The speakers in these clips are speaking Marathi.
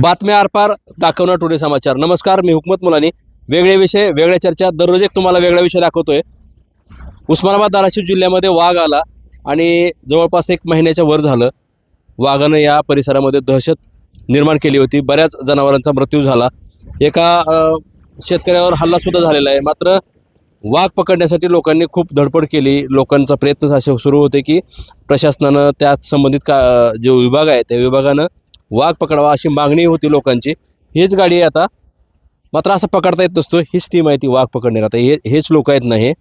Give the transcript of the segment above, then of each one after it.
बातम्या आरपार दाखवणार टुडे समाचार. नमस्कार मी हुकमत मुलानी. वेगळे विषय वेगळ्या चर्चा. दररोज एक तुम्हाला वेगळा विषय दाखवतोय. उस्मानाबाद धाराशिव जिल्ह्यामध्ये वाघ आला आणि जवळपास एक महिन्याच्या वर झालं. वाघानं या परिसरामध्ये दहशत निर्माण केली होती. बऱ्याच जनावरांचा मृत्यू झाला. एका शेतकऱ्यावर हल्लासुद्धा झालेला आहे. मात्र वाघ पकडण्यासाठी लोकांनी खूप धडपड केली. लोकांचा प्रयत्न असे सुरू होते की प्रशासनानं त्यात संबंधित का जो विभाग आहे त्या विभागानं वाघ पकडावा अशी मागणी होती लोकांची. हीच गाडी आहे आता मात्र असं पकडता येत नसतो. हीच टीम आहे ती वाघ पकडणार आता हे हेच लोक आहेत ना हे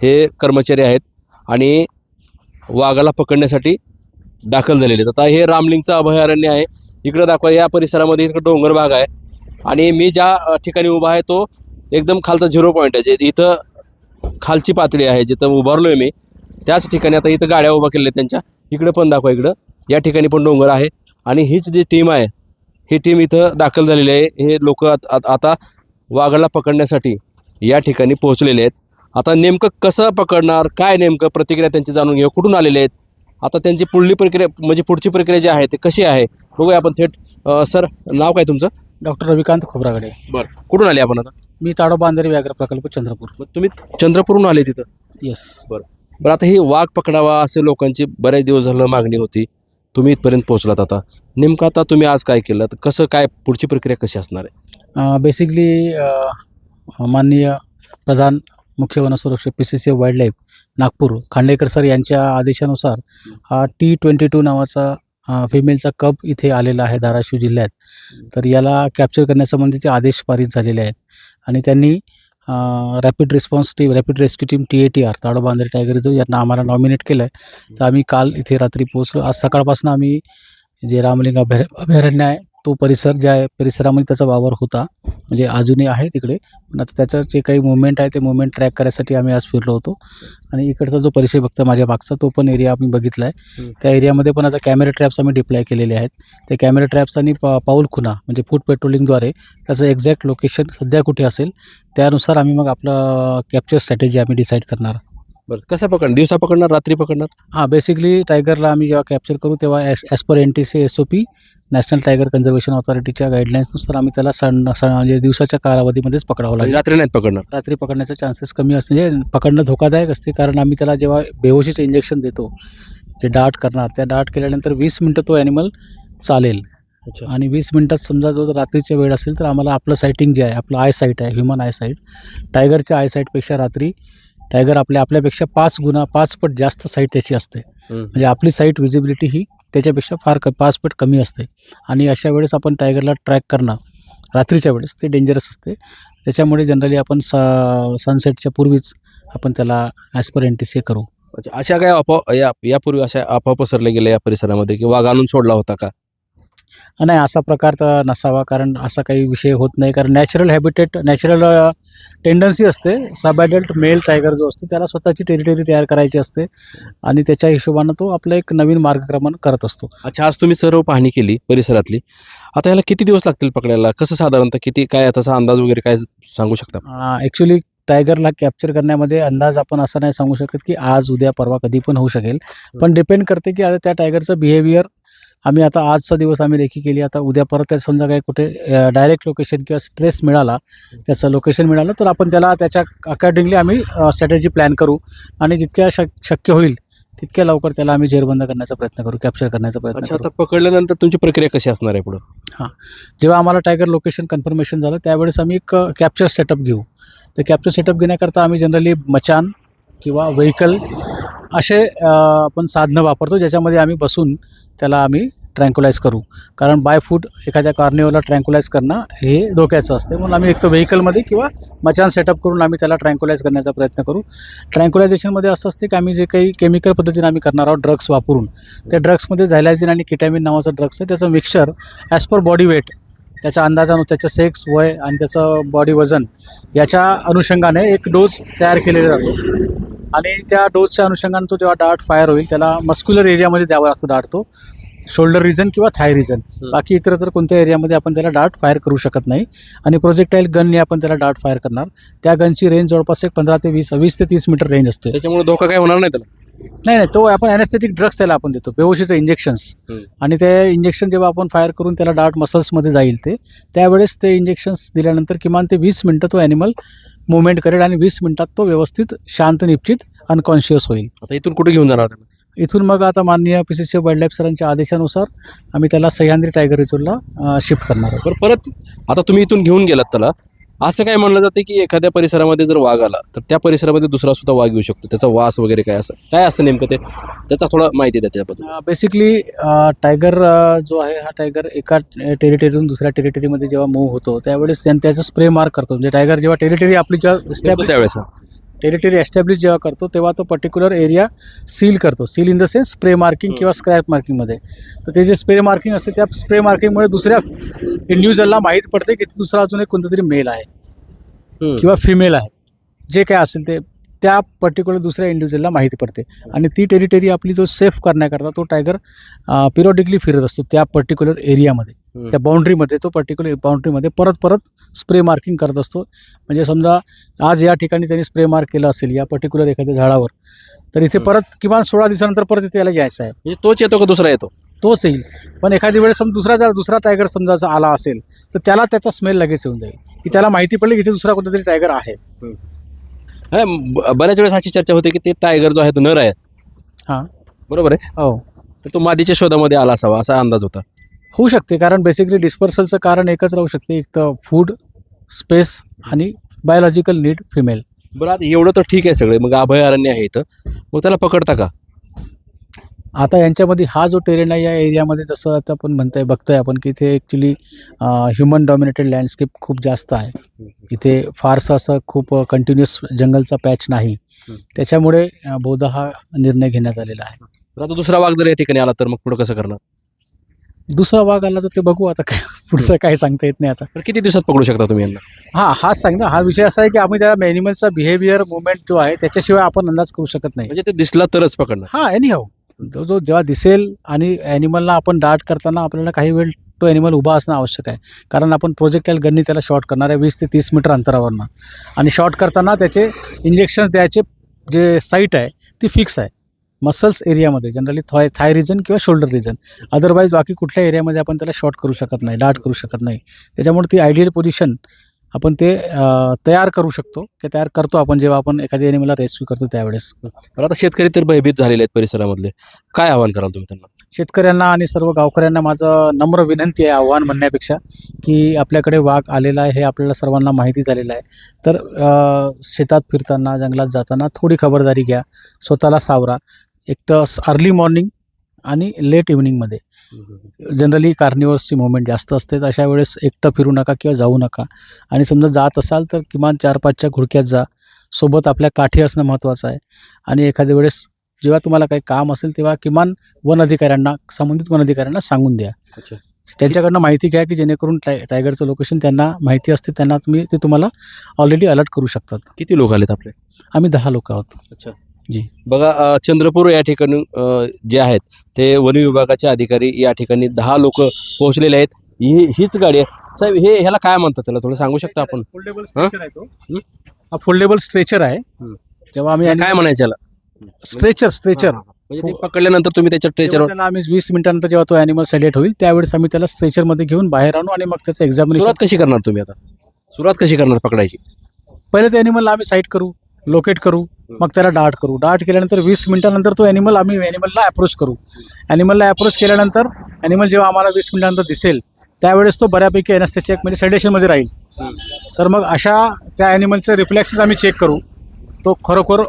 हे कर्मचारी आहेत आणि वाघाला पकडण्यासाठी दाखल झालेले आहेत. आता हे रामलिंगचं अभयारण्य आहे. इकडं दाखवा या परिसरामध्ये इकडं डोंगर भाग आहे. आणि मी ज्या ठिकाणी उभा आहे तो एकदम खालचा झिरो पॉईंट आहे. जे इथं खालची पातळी आहे जिथं उभारलो आहे मी त्याच ठिकाणी आता इथं गाड्या उभा केल्या आहेत त्यांच्या. इकडं पण दाखवा इकडं. या ठिकाणी पण डोंगर आहे. आणि हीच जी टीम आहे ही टीम इथं दाखल झालेली आहे. हे लोक आता वाघाला पकडण्यासाठी या ठिकाणी पोहोचलेले आहेत. आता नेमकं कसं पकडणार काय नेमकं प्रतिक्रिया त्यांची जाणून घेऊ कुठून आलेले आहेत? आता त्यांची पुढली प्रक्रिया म्हणजे पुढची प्रक्रिया जी आहे ती कशी आहे? बघूया आपण थेट. अ, सर नाव काय तुमचं? डॉक्टर रविकांत खोबरागडे. बरं. कुठून आले आपण आता? मी ताडोबा अंधारी व्याघ्र प्रकल्प चंद्रपूर. मग तुम्ही चंद्रपूरहून आले तिथं? येस बरं. आता ही वाघ पकडावा असे लोकांची बऱ्याच दिवस झालं मागणी होती. तुम्ही इथपर्यंत पोहोचलात आता. नेमकं आता तुम्ही आज काय केलं? तर कसं काय पुढची प्रक्रिया कशी असणार आहे? बेसिकली माननीय प्रधान मुख्य वनसंरक्षक P C C wildlife Nagpur Khandekar sir यांच्या आदेशानुसार हा टी ट्वेंटी टू नावाचा फिमेलचा कप इथे आलेला आहे धाराशिव जिल्ह्यात. तर याला कॅप्चर करण्यासंबंधीचे आदेश पारित झालेले आहेत. आणि त्यांनी rapid response team rapid rescue team T A T R Tadoba tiger reserve यांना आम्हाला नॉमिनेट केलं आहे तर आम्ही काल इथे रात्री पोहोचलो. आज सकाळपासून आम्ही जे रामलिंग अभय अभयारण्य आहे तो परिसर ज्या आहे परिसरामध्ये त्याचा वावर होता. म्हणजे अजूनही आहे तिकडे. पण आता त्याचं जे काही मुवमेंट आहे ते मुवमेंट ट्रॅक करायसाठी आम्ही आज फिरलो होतो. आणि इकडचा जो परिसर बघता माझ्या मागचा तो पण एरिया आम्ही बघितला आहे. त्या एरियामध्ये पण आता कॅमेरा ट्रॅप्स आम्ही डिप्लॉय केलेले आहेत. ते कॅमेरा ट्रॅप्स आणि पा पाऊल खुणा म्हणजे फूड पेट्रोलिंगद्वारे त्याचं एक्झॅक्ट लोकेशन सध्या कुठे असेल त्यानुसार आम्ही मग आपलं कॅप्चर स्ट्रॅटेजी आम्ही डिसाईड करणार. बरं कसं पकडणार? दिवसा पकडणार रात्री पकडणार? हां बेसिकली टायगरला आम्ही जेव्हा कॅप्चर करू तेव्हा as as per N T C S O P national tiger conservation ऑथॉरिटीच्या गाईडलाईन्सनुसार आम्ही त्याला सण सण म्हणजे दिवसाच्या कालावधीमध्येच पकडावं आणि लागेल. रात्री नाहीत पकडणार? रात्री पकडण्याचे चान्सेस कमी असते म्हणजे पकडणं धोकादायक असते कारण आम्ही त्याला जेव्हा बेहोशीचं इंजेक्शन देतो जे डाट करणार त्या डाट केल्यानंतर वीस मिनटं तो ॲनिमल चालेल. अच्छा. आणि वीस मिनटात समजा जो रात्रीच्या वेळ असेल तर आम्हाला आपलं सायटिंग जे आहे आपलं आय साईट आहे ह्युमन आय साईट टायगरच्या आय साईटपेक्षा रात्री टायगर आपल्या आपल्यापेक्षा पाच गुणा पाच पट जास्त साईट त्याची असते. म्हणजे आपली साईट विजिबिलिटी ही त्याच्यापेक्षा फार क पाच पट कमी असते. आणि अशा वेळेस आपण टायगरला ट्रॅक करणं रात्रीच्या वेळेस ते डेंजरस असते. त्याच्यामुळे जनरली आपण स सनसेटच्या पूर्वीच आपण त्याला as per N T C करू. अच्छा अशा काय अफवा या यापूर्वी अशा अफवा पसरल्या गेल्या या परिसरामध्ये? की वाघ आणून सोडला होता का? नाही असा प्रकार तर नसावा कारण असा काही विषय होत नाही. कारण नॅचरल हॅबिटेट नॅचरल टेंडन्सी असते. सब ॲडल्ट मेल टायगर जो असतो त्याला स्वतःची टेरिटरी तयार करायची असते आणि त्याच्या हिशोबानं तो आपलं एक नवीन मार्गक्रमण करत असतो. अच्छा आज तुम्ही सर्व पाहणी केली परिसरातली. आता याला किती दिवस लागतील पकडायला? कसं साधारणतः किती काय त्याचा अंदाज वगैरे काय सांगू शकता? ॲक्च्युली टायगरला कॅप्चर करण्यामध्ये अंदाज आपण असं नाही सांगू शकत की आज उद्या परवा कधी पण होऊ शकेल. पण डिपेंड करते की आता त्या टायगरचं बिहेवियर आम्ही आता आजचा दिवस आम्ही रेखी केली. आता उद्या परत त्या समजा काही कुठे डायरेक्ट लोकेशन किंवा स्ट्रेस मिळाला त्याचं लोकेशन मिळालं तर आपण त्याला त्याच्या अकॉर्डिंगली आम्ही स्ट्रॅटेजी प्लॅन करू आणि जितक्या शक शक्य होईल तितक्या लवकर त्याला आम्ही जेरबंद करण्याचा प्रयत्न करू कॅप्चर करण्याचा प्रयत्न अच्छा आता पकडल्यानंतर तुमची प्रक्रिया कशी असणार आहे पुढं? जेव्हा आम्हाला टायगर लोकेशन कन्फर्मेशन झालं त्यावेळेस आम्ही एक कॅप्चर सेटअप घेऊ. तर कॅप्चर सेटअप घेण्याकरता आम्ही जनरली मचान किंवा व्हेकल असे आपण साधनं वापरतो ज्याच्यामध्ये आम्ही बसून त्याला आम्ही ट्रँक्युलाइज करू. कारण बाय फूट एखाद्या कार्निवलला ट्रँक्युलाइज करणं हे धोक्याचं असते. म्हणून आम्ही एक तर व्हेकलमध्ये किंवा मचान सेटअप करून आम्ही त्याला ट्रँक्युलाइज करण्याचा प्रयत्न करू. ट्रँक्युलायझेशनमध्ये असं असते की आम्ही जे काही केमिकल पद्धतीने आम्ही करणार आहोत ड्रग्स वापरून त्या ड्रग्समध्ये झायलायझिन आणि किटॅमिन नावाचं ड्रग्स आहे. त्याचं mixer as per body weight त्याच्या अंदाजानु त्याचं सेक्स वय आणि त्याचं बॉडी वजन याच्या अनुषंगाने एक डोस तयार केलेला जातो. आणि त्या डोसच्या अनुषंगाने तो जेव्हा डार्ट फायर होईल त्याला मस्क्युलर एरियामध्ये द्यावा लागतो डार्ट तो. शोल्डर रिजन किंवा थाय रिजन. बाकी इतर तर कोणत्या एरियामध्ये आपण त्याला डार्ट फायर करू शकत नाही. आणि प्रोजेक्टाईल गनने आपण त्याला डार्ट फायर करणार. त्या गनची रेंज जवळपास एक पंधरा ते वीस वीस ते तीस मीटर रेंज असते. त्याच्यामुळे धोका काय होणार नाही त्याला? नाही नाही. तो आपण अनेस्थेटिक ड्रग्स त्याला आपण देतो. बेहोशीचं इंजेक्शन्स. आणि ते इंजेक्शन जेव्हा आपण फायर करून त्याला डार्ट मसल्समध्ये जाईल ते त्यावेळेस ते इंजेक्शन्स दिल्यानंतर किमान ते वीस मिनटं तो ॲनिमल मुवमेंट करेल आणि वीस मिनिटात तो व्यवस्थित शांत निश्चित अनकॉन्शियस होईल. आता इथून कुठे घेऊन जाणार? इथून मग आता माननीय P C C wild life सरांच्या आदेशानुसार आम्ही त्याला सह्याद्री टायगर रिझोर्टला शिफ्ट करणार आहोत. बरं परत आता तुम्ही इथून घेऊन गेलात त्याला. असं काय म्हणलं जाते की एखाद्या परिसरामध्ये जर वाघ आला तर त्या परिसरामध्ये दुसरा सुद्धा वाघ येऊ शकतो. त्याचा वास वगैरे काय असं? काय असतं नेमकं ते? त्याचा थोडा माहिती द्या त्याबद्दल. बेसिकली टायगर जो आहे हा टायगर एका टेरिटरीतून दुसऱ्या टेरिटरीमध्ये जेव्हा मूव्ह होतो त्यावेळेस त्यानं त्याचा स्प्रे मार्क करतो. म्हणजे टायगर जेव्हा टेरिटरी आपली जेव्हा एस्टॅब्लिश त्यावेळेस. टेरिटरी एस्टॅब्लिश जेव्हा करतो तेव्हा तो पर्टिक्युलर एरिया सील करतो. Seal in the sense spray marking किंवा स्क्रॅप मार्किंगमध्ये तर ते जे स्प्रे मार्किंग असते त्या स्प्रे मार्किंगमुळे दुसऱ्या इंडिव्हिज्युअलला माहीत पडते की दुसरा अजून एक कोणता तरी मेल आहे. किंवा फिमेल आहे. जे काय असेल ते त्या पर्टिक्युलर दुसऱ्या इंडिव्हिज्युअलला माहिती पडते. आणि ती टेरिटरी आपली जो सेफ करण्याकरता तो टायगर पिरियडिकली फिरत असतो त्या पर्टिक्युलर एरियामध्ये. त्या बाउंड्रीमध्ये तो पर्टिक्युलर बाउंड्रीमध्ये परत परत स्प्रे मार्किंग करत असतो. म्हणजे समजा आज या ठिकाणी त्यांनी स्प्रे मार्क केलं असेल या पर्टिक्युलर एखाद्या झाडावर तर इथे. परत किमान सोळा दिवसानंतर परत इथे याला यायचं आहे. म्हणजे तोच येतो का दुसरा येतो? तोच येईल. पण एखादी वेळेस समजा दुसरा जर दुसरा टायगर समजा जर आला असेल तर त्याला त्याचा स्मेल लगेच येऊन जाईल. की त्याला माहिती पडली की इथे दुसरा कोणता तरी टायगर आहे हा, बऱ्याच वेळेस अशी चर्चा होते की ते टायगर जो आहे तो नर आहे. हां. बरोबर आहे? हो. तर तो मादीच्या शोधामध्ये आला असावा असा अंदाज होता. होऊ शकते कारण बेसिकली डिस्पर्सलचं कारण एकच राहू शकते एक तर फूड स्पेस आणि बायोलॉजिकल नीड फिमेल बरं आता एवढं तर ठीक आहे सगळे मग अभयारण्य आहे इथं. मग त्याला पकडता का? आता यांच्यामध्ये हा जो टेरेन आहे या एरियामध्ये जसं आता आपण म्हणताय बघतोय आपण की इथे ॲक्च्युली ह्युमन डॉमिनेटेड लँडस्केप खूप जास्त आहे. इथे फारसं असं खूप कंटिन्युअस जंगलचा पॅच नाही. त्याच्यामुळे अ, बहुधा हा निर्णय घेण्यात आलेला आहे. आता दुसरा वाघ जर या ठिकाणी आला तर मग पुढं कसं करणार? दुसरा वाघ आला तर ते बघू आता काय पुढचं काय सांगता येत नाही आता. तर किती दिवसात पकडू शकता तुम्ही यांना? हा हाच सांग ना हा विषय असा आहे की आम्ही त्या ॲनिमलचा बिहेवियर मुवमेंट जो आहे त्याच्याशिवाय आपण अंदाज करू शकत नाही. म्हणजे ते दिसला तरच पकडणार. हा एनी हाऊ तो जो जेव्हा दिसेल आणि ॲनिमलला आपण डार्ट करताना आपल्याला काही वेळ तो ॲनिमल उभा असणं आवश्यक आहे. कारण आपण प्रोजेक्टाईल गननी त्याला शॉर्ट करणार आहे वीस ते तीस मीटर अंतरावरनं. आणि शॉर्ट करताना त्याचे इंजेक्शन्स द्यायचे जे साईट आहे ती फिक्स आहे. मसल्स एरियामध्ये जनरली थाय थाय रिजन किंवा शोल्डर रिजन अदरवाईज बाकी कुठल्या एरियामध्ये आपण त्याला शॉर्ट करू शकत नाही डार्ट करू शकत नाही. त्याच्यामुळे ती आयडियल पोझिशन आपण ते तयार करू शकतो की तयार करतो आपण जेव्हा आपण एखाद्या ॲनिमलला रेस्क्यू करतो त्यावेळेस. तर आता शेतकरी तर भयभीत झालेले आहेत परिसरामधले. काय आव्हान कराल तुम्ही त्यांना? शेतकऱ्यांना आणि सर्व गावकऱ्यांना माझं नम्र विनंती आहे आव्हान म्हणण्यापेक्षा की आपल्याकडे वाघ आलेला आहे हे आपल्याला सर्वांना माहिती झालेलं आहे. तर शेतात फिरताना जंगलात जाताना थोडी खबरदारी घ्या स्वतःला सावरा. एक तर अर्ली मॉर्निंग आणि लेट इव्हनिंगमध्ये जनरली कार्निवर्सची मुवमेंट जास्त असते तर अशा वेळेस एकटं फिरू नका किंवा जाऊ नका. आणि समजा जात असाल तर किमान चार पाचच्या घुडक्यात जा. सोबत आपल्या काठी असणं महत्त्वाचं आहे. आणि एखाद्या वेळेस जेव्हा तुम्हाला काही काम असेल तेव्हा किमान वन अधिकाऱ्यांना संबंधित वन अधिकाऱ्यांना सांगून द्या. त्यांच्याकडनं माहिती घ्या की जेणेकरून टाय टायगरचं लोकेशन त्यांना माहिती असते त्यांना तुम्ही ते तुम्हाला ऑलरेडी अलर्ट करू शकतात. किती लोक आलेत आपले? आम्ही दहा लोक आहोत. अच्छा. जी. बघा अ, चंद्रपूर या ठिकाणी अ, जे आहेत ते वन विभागाचे अधिकारी या ठिकाणी दहा लोक पोहोचलेले आहेत. ही हीच गाडी आहे. साहेब हे ह्याला काय म्हणतात त्याला? थोडं सांगू शकता आपण? फोल्डेबल स्ट्रेचर आहे तो. हं? हा फोल्डेबल स्ट्रेचर आहे. हं. जेव्हा आम्ही काय म्हणायचं याला? स्ट्रेचर स्ट्रेचर म्हणजे ते पकडल्यानंतर तुम्ही त्याच्या ट्रेचरवर त्याला आम्ही वीस मिनिटानंतर जेव्हा तो अॅनिमल सेलेक्ट होईल त्यावेळेस आम्ही त्याला स्ट्रेचरमध्ये घेऊन बाहेर आणू आणि मग त्याचं एक्झामिनेशन सुरुवात कशी करणार तुम्ही आता? सुरुवात कशी करणार पकडायची? पहिले त्या ॲनिमलला आम्ही साईट करू. लोकेट करू मग त्याला डार्ट करू. डार्ट केल्यानंतर वीस मिनिटानंतर तो ॲनिमल आम्ही ॲनिमलला अप्रोच करू. ॲनिमलला अप्रोच केल्यानंतर ॲनिमल जेव्हा आम्हाला वीस मिनिटानंतर दिसेल त्यावेळेस तो बऱ्यापैकी एनस्थेच्या म्हणजे सेडेशनमध्ये राहील. तर मग अशा त्या ॲनिमलचे रिफ्लेक्सेस आम्ही चेक करू. तो खरोखर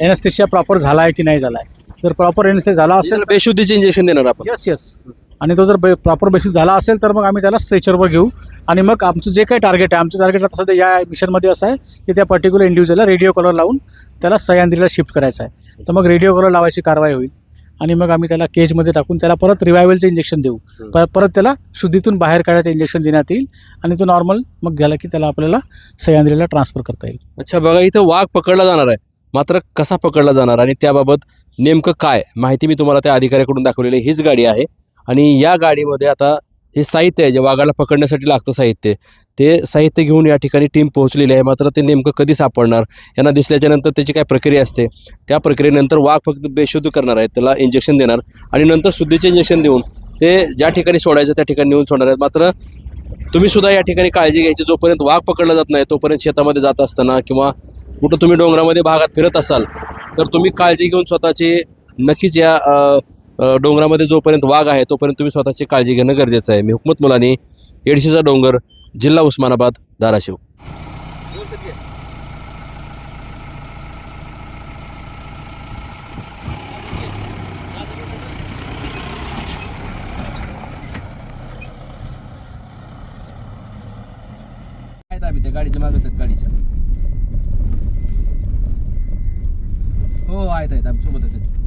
एनस्थेशिया प्रॉपर झाला आहे की नाही झाला आहे जर प्रॉपर एनस्थेस झाला असेल बेशुद्धीचे इंजेक्शन देणार आपण. येस येस आणि तो जर प्रॉपर बेसिस झाला असेल तर मग आम्ही त्याला स्ट्रेचरवर घेऊ. आणि मग आमचं जे काही टार्गेट आहे आमचं टार्गेट आता सध्या या मिशनमध्ये असं आहे की त्या पर्टिक्युलर इंडिव्हिज्युअलला रेडिओ कॉलर लावून त्याला सह्याद्रीला शिफ्ट करायचं आहे. तर मग रेडिओ कॉलर लावायची कारवाई होईल आणि मग आम्ही त्याला केजमध्ये टाकून त्याला परत रिवायवलचं इंजेक्शन देऊ. पर परत त्याला शुद्धीतून बाहेर काढायचं इंजेक्शन देण्यात येईल आणि तो नॉर्मल मग गेला की त्याला आपल्याला सह्याद्रीला ट्रान्सफर करता येईल. अच्छा बघा इथं वाघ पकडला जाणार आहे. मात्र कसा पकडला जाणार आणि त्याबाबत नेमकं काय? माहिती मी तुम्हाला त्या अधिकाऱ्याकडून दाखवलेली हीच गाडी आहे. आणि या गाडीमध्ये आता हे साहित्य आहे जे वाघाला पकडण्यासाठी लागतं साहित्य. ते साहित्य घेऊन या ठिकाणी टीम पोहोचलेली आहे. मात्र ते नेमकं कधी सापडणार? यांना दिसल्याच्यानंतर त्याची काय प्रक्रिया असते? त्या प्रक्रियेनंतर वाघ फक्त बेशुद्ध करणार आहेत. त्याला इंजेक्शन देणार. आणि नंतर शुद्धीचे इंजेक्शन देऊन ते ज्या ठिकाणी सोडायचं त्या ठिकाणी नेऊन सोडणार आहेत. मात्र तुम्ही सुद्धा या ठिकाणी काळजी घ्यायची. जोपर्यंत वाघ पकडला जात नाही तोपर्यंत शेतामध्ये जात असताना किंवा कुठं तुम्ही डोंगरामध्ये भागात फिरत असाल तर तुम्ही काळजी घेऊन स्वतःची नक्कीच या डोंगरामध्ये जोपर्यंत वाघ आहे तोपर्यंत तुम्ही स्वतःची काळजी घेणं गरजेचं आहे. मी हुकमत मुलानी एडशीचा डोंगर जिल्हा उस्मानाबाद धाराशिव. गाडीच्या मागच आहेत गाडीच्या. हो आहेत आहेत. आम्ही सोबत आहेत.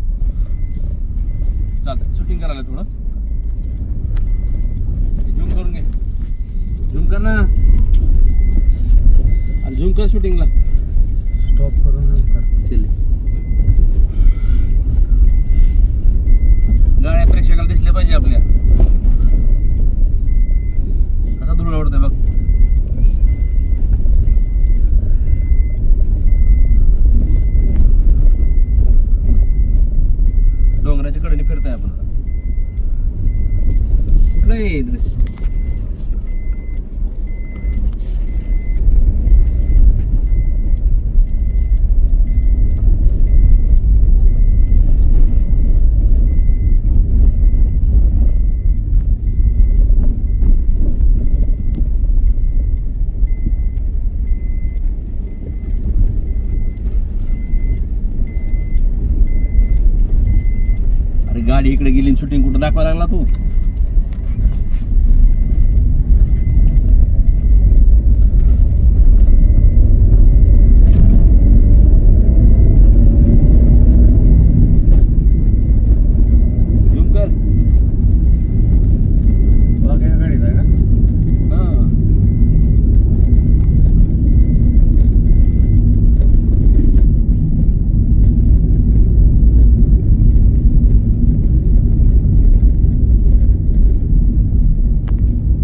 शूटिंग करायला थोडं. झूम करून घे. झूम कर ना. अरे झूम कर शूटिंगला स्टॉप करून चल. गाड्या प्रेक्षकाला दिसल्या पाहिजे आपल्या कसा धूळ आवडतोय बघ डोंगराच्या कडेने फिरताय आपण आता. कुठलं दृश्य. अरे गाडी इकडे गेली शूटिंग कुठं दाखवायला लागला तू Zoom कर गाडीत आहे का हा.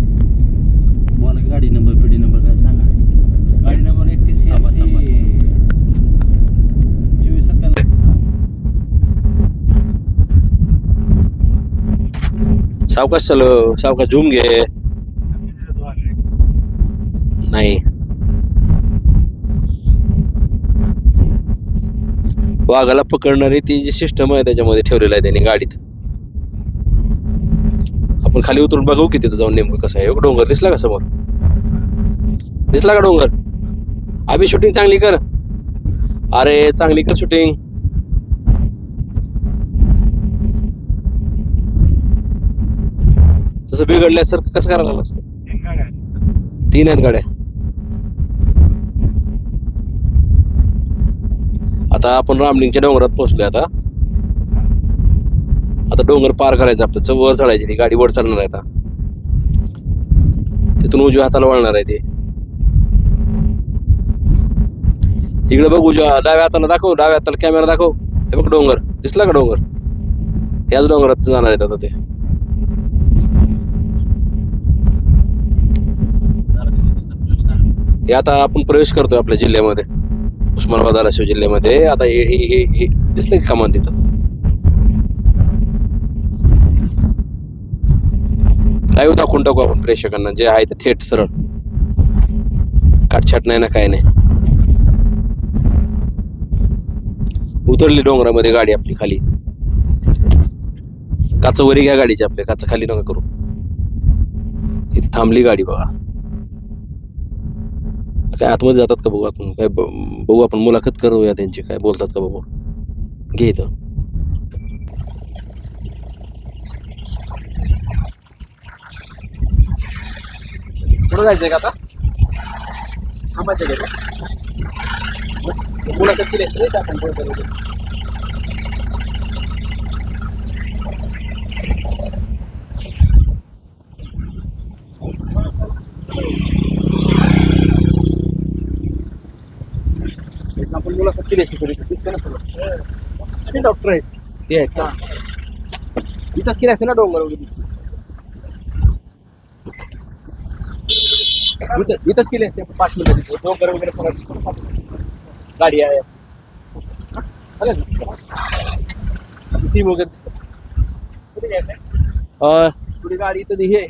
बोला की गाडी नंबर पिढी नंबर काय सांगा गाडी नंबर एकतीस थांबा, थांबा. चोवीस सत्त्याण्णव सावकाश चालव सावकाश झूम घे. नाही. वाघाला पकडणारी ती जी सिस्टम आहे त्याच्यामध्ये ठेवलेलं आहे त्यांनी गाडीत. आपण खाली उतरून बघू की तिथं जाऊन नेमकं कसं आहे. एक डोंगर दिसला का समोर? दिसला का डोंगर? आम्ही शूटिंग चांगली कर. अरे चांगली कर शूटिंग तसं बिघडल्यासारखं कसं करायला लागलं असतं? तीन आहेत गाड्या. आता आपण रामलिंगच्या डोंगरात पोहोचलोय आता. आता डोंगर पार करायचं आपलं. च- वर चढायची ती गाडी वर चढणार आहे आता. तिथून उजव्या हाताला वळणार आहे ते. इकडे बघ उजव्या डाव्या हाताला दाखव डाव्या हाताला कॅमेरा दाखव. हे बघ डोंगर. दिसला का डोंगर? याच डोंगरात जाणार आहेत आता ते. हे आता आपण प्रवेश करतोय आपल्या जिल्ह्यामध्ये. उस्मानाबाद धाराशिव जिल्ह्यामध्ये. आता हे हे हे हे दिसलं की कमान तिथं. लाईव्ह दाखवून टाकू आपण प्रेक्षकांना. जे आहे ते थेट सरळ. काटछाट नाही ना काय नाही. उतरली डोंगरामध्ये गाडी आपली खाली. काच वरी घ्या गाडीची आपल्या. काच खाली नका करू. इथे थांबली गाडी बघा. काय आतमध्ये जातात का बघू आपण? काय ब- बघू आपण मुलाखत करूया त्यांची. काय बोलतात का बघू? घे इथं. कुठं जायचंय का आता? थांबायचं मुलाखत केली असते आपण पुढे करू. आपण मुलाखत केली असते सर दिसतं ना सगळं डॉक्टर आहे ते आहेत का? इथंच केली असते ना डोंगर वगैरे? इथं इथंच केली असते पाच मिनिटं डोंगर वगैरे सगळं गाडी आहे? टीम वगैरे दिसत. गाडी इथं हे-